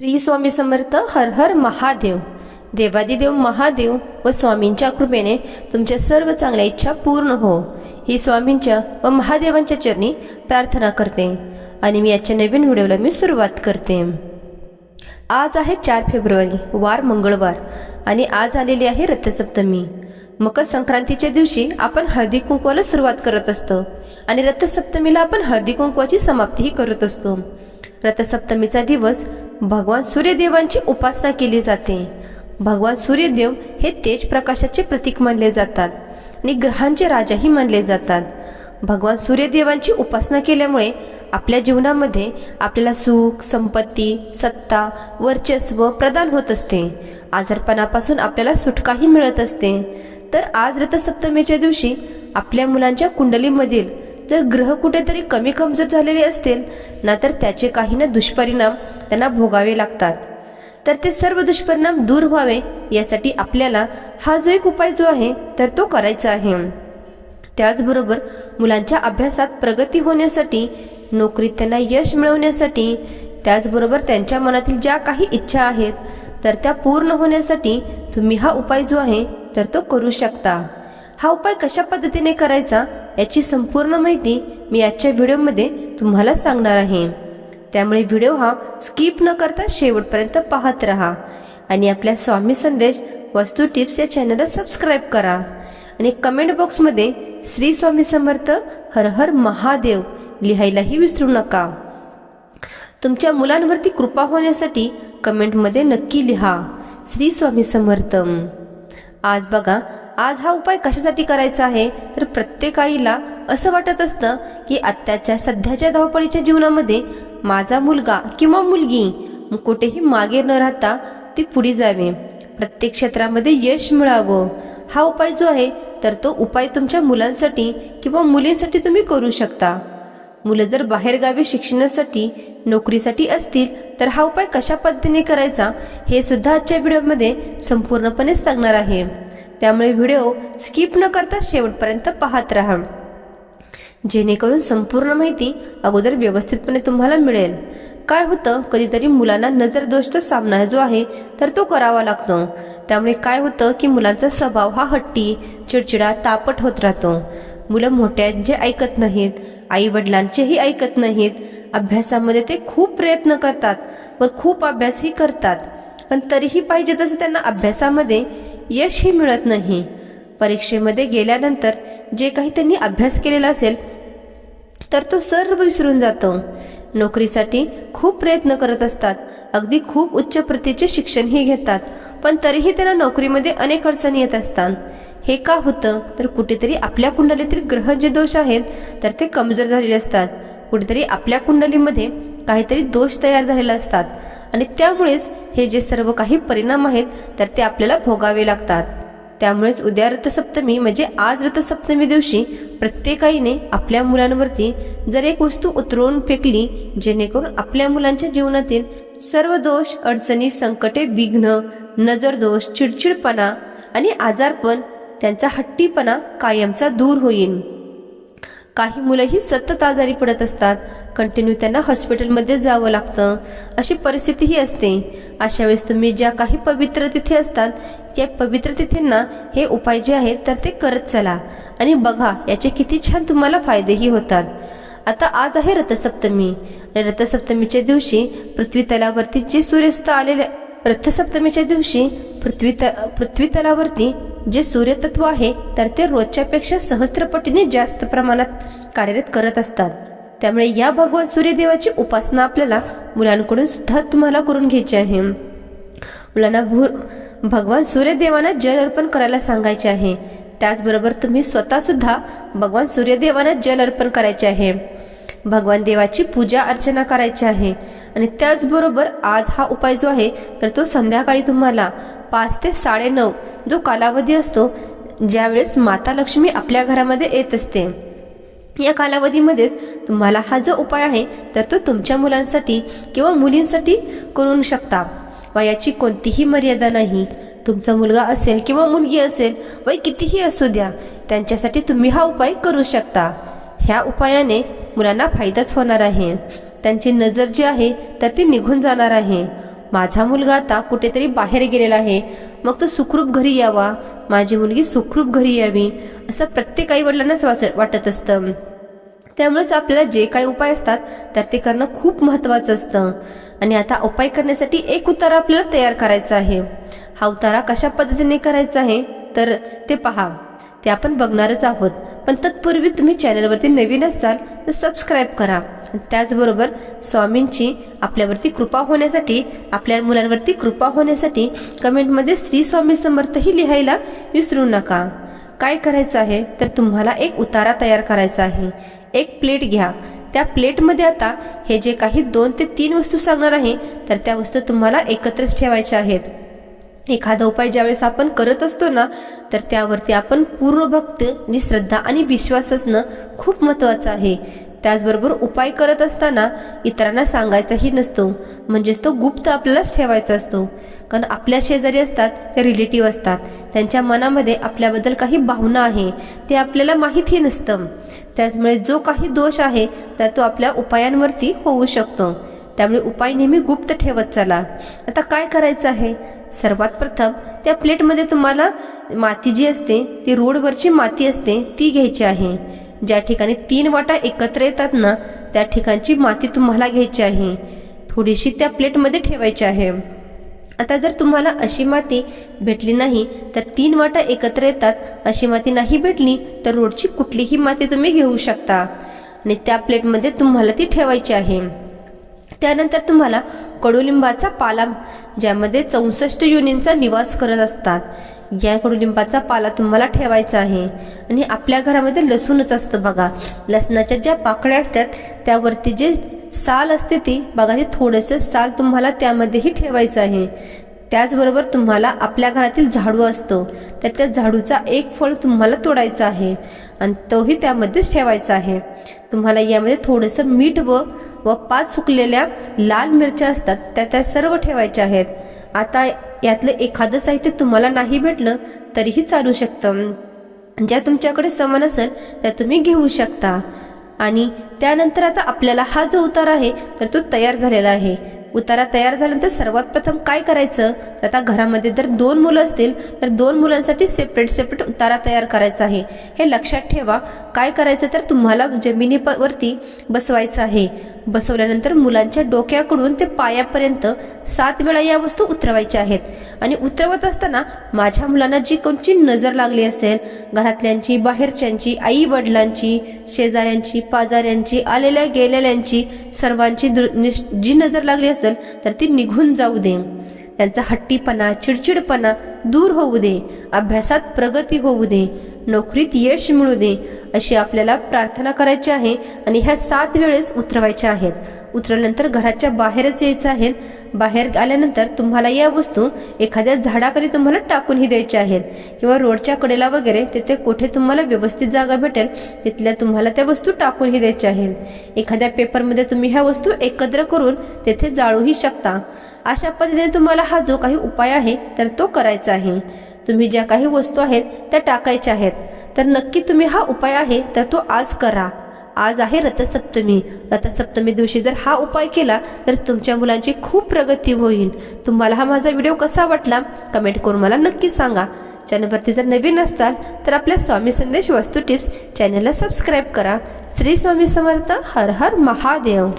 श्री स्वामी समर्थ हर हर महादेव. देवादिदेव महादेव व स्वामींच्या कृपेने तुमच्या सर्व चांगल्या इच्छा पूर्ण हो. ही स्वामींच्या व महादेवांच्या चरणी प्रार्थना करते आणि मी आजच्या नवीन व्हिडिओला मी सुरुवात करते. आज आहे चार फेब्रुवारी वार मंगळवार आणि आज आलेली आहे रथसप्तमी. मकर संक्रांतीच्या दिवशी आपण हळदी कुंकवाला सुरुवात करत असतो आणि रथसप्तमीला आपण हळदी कुंकवाची समाप्तीही करत असतो. रथसप्तमीचा दिवस भगवान सूर्यदेवांची उपासना केली जाते. भगवान सूर्यदेव हे तेज प्रकाशाचे प्रतीक मानले जातात आणि ग्रहांचे राजाही मानले जातात. भगवान सूर्यदेवांची उपासना केल्यामुळे आपल्या जीवनामध्ये आपल्याला सुख संपत्ती सत्ता वर्चस्व प्रदान होत असते. आजारपणापासून आपल्याला सुटकाही मिळत असते. तर आज रथसप्तमीच्या दिवशी आपल्या मुलांच्या कुंडलीमधील जर ग्रह कुठेतरी कमी कमजोर झालेले असतील ना तर त्याचे काही ना दुष्परिणाम त्यांना भोगावे लागतात. तर ते सर्व दुष्परिणाम दूर व्हावे यासाठी आपल्याला हा जो एक उपाय जो आहे तर तो करायचा आहे. त्याचबरोबर मुलांच्या अभ्यासात प्रगती होण्यासाठी नोकरीत त्यांना यश मिळवण्यासाठी त्याचबरोबर त्यांच्या मनातील ज्या काही इच्छा आहेत तर त्या पूर्ण होण्यासाठी तुम्ही हा उपाय जो आहे तर तो करू शकता. हा उपाय कशा पद्धतीने करायचा? याची संपूर्ण माहिती मी आजच्या व्हिडिओमध्ये तुम्हाला सांगणार आहे. त्यामुळे व्हिडिओ हा स्किप न करता शेवटपर्यंत पाहत राहा आणि आपल्या स्वामी संदेश वस्तू टिप्स या चॅनलला सबस्क्राईब करा. आणि कमेंट बॉक्समध्ये श्री स्वामी समर्थ हर हर महादेव लिहायलाही विसरू नका. तुमच्या मुलांवरती कृपा होण्यासाठी कमेंटमध्ये नक्की लिहा. श्री स्वामी समर्थ. आज बघा आज हा उपाय कशासाठी करायचा आहे? तर प्रत्येक आईला असं वाटत असतं की आत्ताच्या सध्याच्या धावपळीच्या जीवनामध्ये माझा मुलगा किंवा मुलगी कुठेही मागे न राहता ती पुढे जावे. प्रत्येक क्षेत्रामध्ये यश मिळावं. हा उपाय जो आहे तर तो उपाय तुमच्या मुलांसाठी किंवा मुलींसाठी तुम्ही करू शकता. मुलं जर बाहेरगावी शिक्षणासाठी नोकरीसाठी असतील तर हा उपाय कशा पद्धतीने करायचा हे सुद्धा आजच्या व्हिडिओमध्ये संपूर्णपणे सांगणार आहे. त्यामुळे व्हिडिओ स्किप न करता शेवटपर्यंत पाहत राहा. जेणेकरून संपूर्ण माहिती अगोदर व्यवस्थितपणे तुम्हाला मिळेल. काय होतं? कधीतरी मुलांना नजरदोषचा सामना जो आहे तर तो करावा लागतो. त्यामुळे काय होतं की मुलांचा स्वभाव हा हट्टी चिडचिडा तापट होत राहतो. मुलं मोठ्यांचे ऐकत नाहीत आई वडिलांचेही ऐकत नाहीत. अभ्यासामध्ये ते खूप प्रयत्न करतात व खूप अभ्यासही करतात. पण तरीही पाहिजे तसं त्यांना अभ्यासामध्ये यशही मिळत नाही. परीक्षेमध्ये गेल्यानंतर जे काही त्यांनी अभ्यास केलेला असेल तर तो सर्व विसरून जातो. नोकरीसाठी खूप प्रयत्न करत असतात. अगदी खूप उच्च प्रतीचे शिक्षणही घेतात. पण तरीही त्यांना नोकरीमध्ये अनेक अडचणी येत असतात. हे का होतं? तर कुठेतरी आपल्या कुंडलीतील ग्रह जे दोष आहेत तर ते कमजोर झालेले असतात. कुठेतरी आपल्या कुंडलीमध्ये काहीतरी दोष तयार झालेले असतात. आणि त्यामुळेच हे जे सर्व काही परिणाम आहेत तर ते आपल्याला भोगावे लागतात. त्यामुळेच उद्या रथसप्तमी म्हणजे आज रथसप्तमी दिवशी प्रत्येकाईने आपल्या मुलांवरती जर एक वस्तू उतरवून फेकली जेणेकरून आपल्या मुलांच्या जीवनातील सर्व दोष अडचणी संकटे विघ्न नजर दोष चिडचिडपणा आणि आजारपण त्यांचा हट्टीपणा कायमचा दूर होईल काही मुलंही सतत आजारी पडत असतात. कंटिन्यू त्यांना हॉस्पिटलमध्ये जावं लागतं. अशी परिस्थितीही असते. अशा वेळेस तुम्ही ज्या काही पवित्र तिथे असतात त्या पवित्र तिथेंना हे उपाय जे आहेत तर ते करत चला. आणि बघा याचे किती छान तुम्हाला फायदेही होतात. आता आज आहे रथसप्तमी. आणि रथसप्तमीच्या दिवशी पृथ्वी तलावरती जे सूर्यास्त आलेले रथसप्तमीच्या दिवशी पृथ्वी त पृथ्वी तलावरती जे सूर्यतत्व आहे तर ते रोजच्यापेक्षा सहस्त्रपटीने जास्त प्रमाणात कार्यरत करत असतात. त्यामुळे या भगवान सूर्यदेवाची उपासना आपल्याला मुलांकडून सुद्धा तुम्हाला करून घ्यायची आहे. मुलांना भू भगवान सूर्यदेवांना जल अर्पण करायला सांगायचे आहे. त्याचबरोबर तुम्ही स्वतः सुद्धा भगवान सूर्यदेवांना जल अर्पण करायचे आहे. भगवान देवाची पूजा अर्चना करायची आहे. आणि त्याचबरोबर आज हा उपाय जो आहे तर तो संध्याकाळी तुम्हाला पाच ते साडेनऊ जो कालावधी असतो ज्यावेळेस माता लक्ष्मी आपल्या घरामध्ये येत असते. या कालावधीमध्येच तुम्हाला हा जो उपाय आहे तर तो तुमच्या मुलांसाठी किंवा मुलींसाठी करू शकता. वयाची कोणतीही मर्यादा नाही. तुमचा मुलगा असेल किंवा मुलगी असेल वय कितीही असू द्या त्यांच्यासाठी तुम्ही हा उपाय करू शकता. ह्या उपायाने मुलांना फायदाच होणार आहे. त्यांची नजर जी आहे तर ती निघून जाणार आहे. माझा मुलगा आता कुठेतरी बाहेर गेलेला आहे. मग तो सुखरूप घरी यावा. माझी मुलगी सुखरूप घरी यावी असं प्रत्येक आई वडिलांनाच वाटत असतं. त्यामुळेच आपल्याला जे काही उपाय असतात तर ते करणं खूप महत्वाचं असतं. आणि आता उपाय करण्यासाठी एक उतारा आपल्याला तयार करायचा आहे. हा उतारा कशा पद्धतीने करायचा आहे तर ते पहा. ते आपण बघणारच आहोत. पण तत्पूर्वी तुम्ही चॅनलवरती नवीन असाल तर सबस्क्राईब करा. आणि त्याचबरोबर स्वामींची आपल्यावरती कृपा होण्यासाठी आपल्या मुलांवरती कृपा होण्यासाठी कमेंटमध्ये श्री स्वामी समर्थही लिहायला विसरू नका. काय करायचं आहे? तर तुम्हाला एक उतारा तयार करायचा आहे. एक प्लेट घ्या. त्या प्लेटमध्ये आता हे जे काही दोन ते तीन वस्तू सांगणार आहे तर त्या वस्तू तुम्हाला एकत्रच ठेवायच्या आहेत. एखादा उपाय ज्यावेळेस आपण करत असतो ना तर त्यावरती आपण पूर्ण भक्त आणि श्रद्धा आणि विश्वास असणं खूप महत्वाचं आहे. त्याचबरोबर उपाय करत असताना इतरांना सांगायचाही नसतो. म्हणजेच तो गुप्त आपल्यालाच ठेवायचा असतो. कारण आपल्या शेजारी असतात ते रिलेटिव्ह असतात. त्यांच्या मनामध्ये आपल्याबद्दल काही भावना आहे ते आपल्याला माहिती नसतं. त्याचमुळे जो काही दोष आहे तर तो आपल्या उपायांवरती होऊ शकतो. त्यामुळे उपाय नेहमी गुप्त ठेवत चला. आता काय करायचं आहे? सर्वात प्रथम त्या प्लेटमध्ये तुम्हाला माती जी असते ती रोडवरची माती असते ती घ्यायची आहे. ज्या ठिकाणी तीन वाटा एकत्र येतात ना त्या ठिकाणची माती तुम्हाला घ्यायची आहे. थोडीशी त्या प्लेटमध्ये ठेवायची आहे. आता जर तुम्हाला अशी माती भेटली नाही तर तीन वाटा एकत्र येतात. अशी माती नाही भेटली तर रोडची कुठलीही माती तुम्ही घेऊ शकता. आणि त्या प्लेटमध्ये तुम्हाला ती ठेवायची आहे. त्यानंतर तुम्हाला कडुलिंबाचा पाला ज्यामध्ये चौसष्ट युनिंचा निवास करत असतात. या कडुलिंबाचा पाला तुम्हाला ठेवायचा आहे. आणि आपल्या घरामध्ये लसूणच असतं बघा. लसणाच्या ज्या पाकळ्या असतात त्यावरती जे साल असते ती बघा ते थोडंसं साल तुम्हाला त्यामध्येही ठेवायचं आहे. त्याचबरोबर तुम्हाला आपल्या घरातील झाडू असतो. तर त्या झाडूचा एक फळ तुम्हाला तोडायचा आहे. आणि तोही त्यामध्येच ठेवायचा आहे. तुम्हाला यामध्ये थोडंसं मीठ व व पाच सुकलेल्या लाल मिरच्या असतात त्या त्या सर्व ठेवायच्या आहेत. आता यातलं एखादं साहित्य तुम्हाला नाही भेटलं तरीही चालू शकतं. ज्या तुमच्याकडे समान असेल त्या तुम्ही घेऊ शकता. आणि त्यानंतर आता आपल्याला हा जो उतार आहे तर तो तयार झालेला आहे. उतारा तयार झाल्यानंतर सर्वात प्रथम काय करायचं? तर आता घरामध्ये जर दोन मुलं असतील तर दोन मुलांसाठी सेपरेट सेपरेट उतारा तयार करायचा आहे. हे लक्षात ठेवा. काय करायचं तर तुम्हाला जमिनीवरती बसवायचं आहे. बसवल्यानंतर मुलांच्या डोक्याकडून ते पायापर्यंत सात वेळा या वस्तू उतरवायच्या आहेत. आणि उतरवत असताना माझ्या मुलांना जी कोणची नजर लागली असेल घरातल्यांची बाहेरच्यांची आई वडिलांची शेजाऱ्यांची पाजाऱ्यांची आलेल्या गेलेल्यांची सर्वांची जी नजर लागली असेल तर ती निघून जाऊ दे. त्यांचा हट्टीपणा चिडचिडपणा दूर होऊ दे. अभ्यासात प्रगती होऊ दे. नोकरीत यश मिळू दे अशी आपल्याला प्रार्थना करायची आहे आणि ह्या सात वेळेस उतरवायच्या आहेत. उतरल्यानंतर घराच्या बाहेरच यायचं आहे. बाहेर आल्यानंतर तुम्हाला या वस्तू एखाद्या झाडाखाली तुम्हाला टाकूनही द्यायच्या आहेत. किंवा रोडच्या कडेला वगैरे तिथे कुठे तुम्हाला व्यवस्थित जागा भेटेल तिथल्या तुम्हाला त्या वस्तू टाकूनही द्यायच्या आहेत. एखाद्या पेपरमध्ये तुम्ही ह्या वस्तू एकत्र करून तेथे जाळूही शकता. अशा पद्धतीने तुम्हाला हा जो काही उपाय आहे तर तो करायचा आहे. तुम्ही ज्या काही वस्तू आहेत त्या टाकायच्या आहेत. तर नक्की तुम्ही हा उपाय आहे तर तो आज करा. आज आहे रथसप्तमी. रथसप्तमी दिवशी जर हा उपाय केला तर तुमच्या मुलांची खूप प्रगती होईल. तुम्हाला हा माझा व्हिडिओ कसा वाटला कमेंट करून मला नक्की सांगा. चॅनलवरती जर नवीन असताल तर आपल्या स्वामी संदेश वस्तू टिप्स चॅनलला सबस्क्राईब करा. श्री स्वामी समर्थ हर हर महादेव.